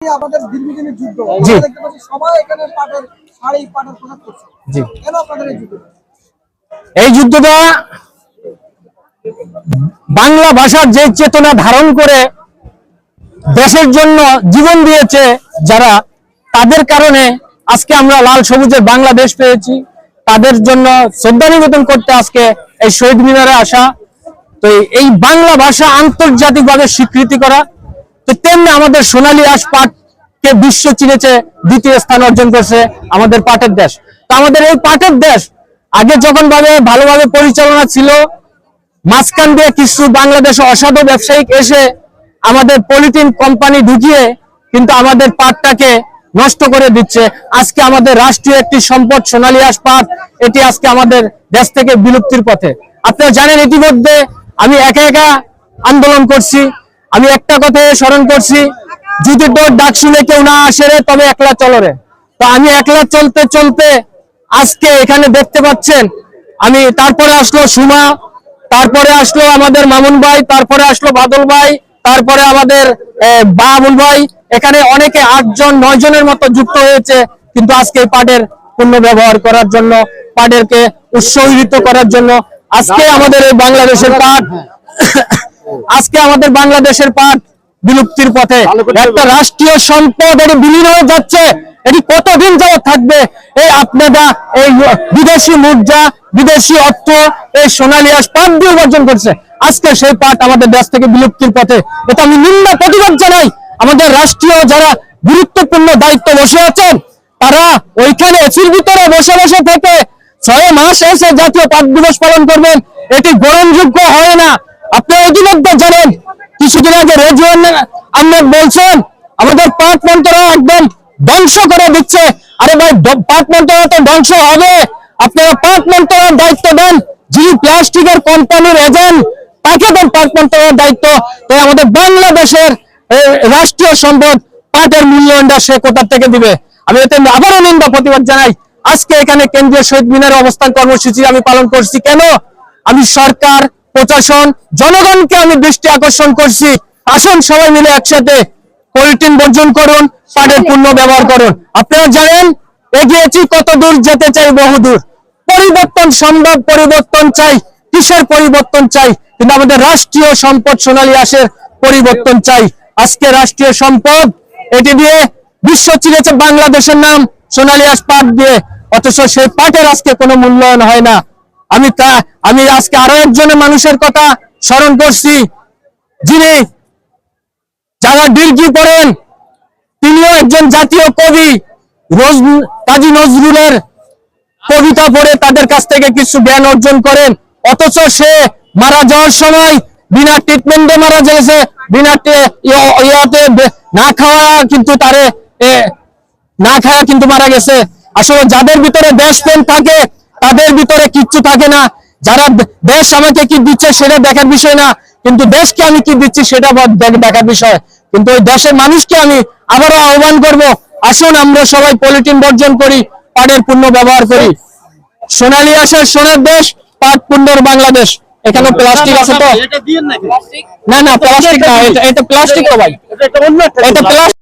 আমাদের দীর্ঘদিনের যুদ্ধ। দেখতে পাচ্ছি সবাই এখানে পাটের শাড়ি পাটের পোশাক করছে কেন আপনাদের এই যুদ্ধ? এই যুদ্ধটা বাংলা ভাষার যে চেতনা ধারণ করে দেশের জন্য জীবন দিয়েছে যারা তাদের কারণে আজকে আমরা লাল সবুজের বাংলাদেশ পেয়েছি। তাদের জন্য শ্রদ্ধা নিবেদন করতে আজকে এই শহীদ মিনারে আসা। তো এই বাংলা ভাষা আন্তর্জাতিকভাবে স্বীকৃতি করা তো তেমনি আমাদের সোনালী আশ পাটকে বিশ্ব চিনেছে, দ্বিতীয় স্থান অর্জন করছে আমাদের পাটের দেশ। তো আমাদের এই পাটের দেশ, আগে যখন ভাবে ভালোভাবে পরিচালনা ছিল, মাঝখান দিয়ে কিছু বাংলাদেশে অসাধু ব্যবসায়িক এসে আমাদের পলিথিন কোম্পানি ঢুকিয়ে কিন্তু আমাদের পাটটাকে নষ্ট করে দিচ্ছে। আজকে আমাদের রাষ্ট্রীয় একটি সম্পদ, সোনালী আঁশ পাট এটি আজকে আমাদের দেশ থেকে বিলুপ্তির পথে। আপনারা জানেন ইতিমধ্যে আমি একা একা আন্দোলন করছি। আমি একটা কথা স্মরণ করছি, যদি তোর ডাক শুনে কেউ না আসে রে, তবে একলা চলো রে। তো আমি একলা চলতে চলতে আজকে এখানে দেখতে পাচ্ছেন, আমি তারপরে আসলো সুমা, তারপরে আসলো আমাদের মামুন ভাই, তারপরে আসলো বাদল ভাই, তারপরে আমাদের বাবুল ভাই। এখানে অনেকে আটজন নয় জনের মতো যুক্ত হয়েছে, কিন্তু আজকে পাটের পণ্য ব্যবহার করার জন্য, পাটেরকে উৎসাহিত করার জন্য আজকে আমাদের এই বাংলাদেশের পাট আজকে আমাদের বাংলাদেশের পাট বিলুপ্তির পথে। একটা রাষ্ট্রীয় সম্পদ এটি বিলীন হয়ে যাচ্ছে। এটি কতদিন যাবত থাকবে? এই আপনারা এই বিদেশি মুদ্রা বিদেশি অর্থ এই সোনালী আঁশ পাট দিয়ে উপার্জন করছে। আজকে সেই পাট আমাদের দেশ থেকে বিলুপ্তির পথে। এটা আমি নিম্ন প্রতিবাদ জানাই। আমাদের রাষ্ট্রীয় যারা গুরুত্বপূর্ণ দায়িত্ব বসে আছেন তারা ওইখানে এসির ভিতরে বসে বসে থেকে ছয় মাস এসে জাতীয় পাট দিবস পালন করবেন। এটি গ্রহণযোগ্য হয় না। আপনারা ইতিমধ্যে জানেন। কিছুদিন আগে রেজওয়ান আহমেদ বলছেন, আমাদের পাট মন্ত্রণা একদম ধ্বংস করে দিচ্ছে। আরে ভাই পাট মন্ত্রণা তো ধ্বংস হবে। আপনারা পাট মন্ত্রণার দায়িত্ব দেন। যিনি প্লাস্টিকের কোম্পানির এজেন্ট, তাকে দেন পাট মন্ত্রণার দায়িত্ব। তাই আমাদের বাংলাদেশের রাষ্ট্রীয় সম্পদ, পাটের মূল্যায়নটা সে কোথা থেকে দিবে? আমি এতে আবারও নিন্দা, প্রতিবাদ জানাই। আজকে এখানে কেন্দ্রীয় শহীদ মিনারে অবস্থান কর্মসূচি আমি পালন করছি। কেন? আমি সরকার প্রশাসন, জনগণকে আমি দৃষ্টি আকর্ষণ করছি। আসুন সবাই মিলে একসাথে পলিথিন বর্জন করুন পাটের পূর্ণ ব্যবহার করুন। আপনারা জানেন এগিয়েছি কত দূর যেতে চাই বহুদূর পরিবর্তন সম্ভব, পরিবর্তন চাই, কিসের পরিবর্তন চাই? কিন্তু আমাদের রাষ্ট্রীয় সম্পদ সোনালী আঁশের পরিবর্তন চাই। আজকে রাষ্ট্রীয় সম্পদ, এটি দিয়ে বিশ্ব চিনেছে বাংলাদেশের নাম সোনালী আঁশ পাট দিয়ে। অথচ সেই পাটের আজকে কোনো মূল্যায়ন হয় না। আমি তা, আমি আজকে আরও একজনের মানুষের কথা স্মরণ করছি, যিনি যারা ডিগ্রি পড়েন তিনিও একজন জাতীয় কবি, রোজ, কাজী নজরুলের কবিতা পড়ে তাদের কাছ থেকে কিছু জ্ঞান অর্জন করেন। অথচ সে মারা যাওয়ার সময় বিনা ট্রিটমেন্টে মারা গেছে বিনা ইয়া- ইয়াতে না খাওয়া কিন্তু তারে না খাওয়া কিন্তু মারা গেছে। আসলে যাদের ভিতরে দেশপ্রেম থাকে তাদের ভিতরে কিচ্ছু থাকে না। যারা দেশ আমাকে কি দিচ্ছে সেটা দেখার বিষয় না কিন্তু দেশকে আমি কি দিচ্ছি সেটা দেখার বিষয়। কিন্তু ওই দেশের মানুষকে আমি আবারও আহ্বান করব আসুন আমরা সবাই পলিটিন বর্জন করি পাটের পূর্ণ ব্যবহার করি। সোনালী আসার সোনার দেশ পাট পূর্ণর বাংলাদেশ। এখানে প্লাস্টিক আছে তো? না না প্লাস্টিক না এটা প্লাস্টিক তো ভাই। এটা প্লাস্টিক